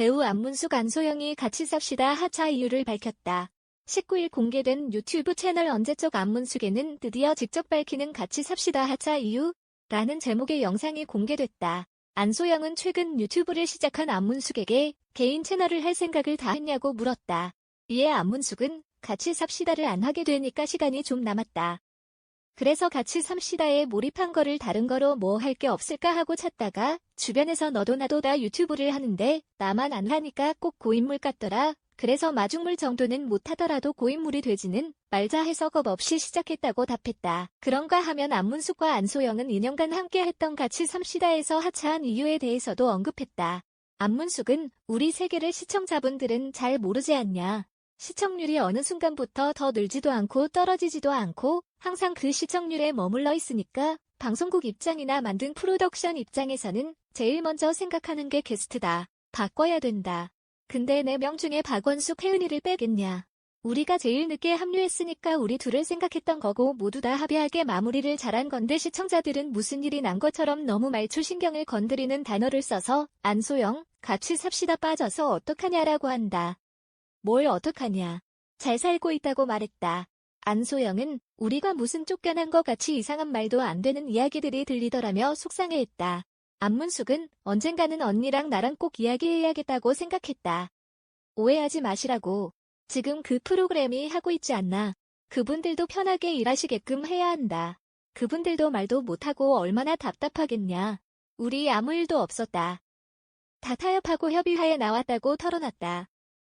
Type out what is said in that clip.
배우 안문숙 안소영이 같이 삽시다 하차 이유를 밝혔다. 19일 공개된 유튜브 채널 언제적 안문숙에는 드디어 직접 밝히는 같이 삽시다 하차 이유? 라는 제목의 영상이 공개됐다. 안소영은 최근 유튜브를 시작한 안문숙에게 개인 채널을 할 생각을 다 했냐고 물었다. 이에 안문숙은 같이 삽시다를 안 하게 되니까 시간이 좀 남았다. 그래서 같이 삽시다에 몰입한 거를 다른 거로 뭐 할 게 없을까 하고 찾다가 주변에서 너도 나도 다 유튜브를 하는데 나만 안 하니까 꼭 고인물 같더라. 그래서 마중물 정도는 못하더라도 고인물이 되지는 말자 해서 겁 없이 시작했다고 답했다. 그런가 하면 안문숙과 안소영은 2년간 함께 했던 같이 삽시다에서 하차한 이유에 대해서도 언급했다. 안문숙은 우리 세계를 시청자분들은 잘 모르지 않냐. 시청률이 어느 순간부터 더 늘지도 않고 떨어지지도 않고 항상 그 시청률에 머물러 있으니까 방송국 입장이나 만든 프로덕션 입장에서는 제일 먼저 생각하는 게 게스트다. 바꿔야 된다. 근데 네 명 중에 박원숙 혜은이를 빼겠냐. 우리가 제일 늦게 합류했으니까 우리 둘을 생각했던 거고 모두 다 합의하게 마무리를 잘한 건데 시청자들은 무슨 일이 난 것처럼 너무 말초 신경을 건드리는 단어를 써서 안소영, 같이 삽시다 빠져서 어떡하냐라고 한다. 뭘 어떡하냐. 잘 살고 있다고 말했다. 안소영은 우리가 무슨 쫓겨난 것 같이 이상한 말도 안 되는 이야기들이 들리더라며 속상해했다. 안문숙은 언젠가는 언니랑 나랑 꼭 이야기해야겠다고 생각했다. 오해하지 마시라고. 지금 그 프로그램이 하고 있지 않나. 그분들도 편하게 일하시게끔 해야 한다. 그분들도 말도 못하고 얼마나 답답하겠냐. 우리 아무 일도 없었다. 다 타협하고 협의하에 나왔다고 털어놨다.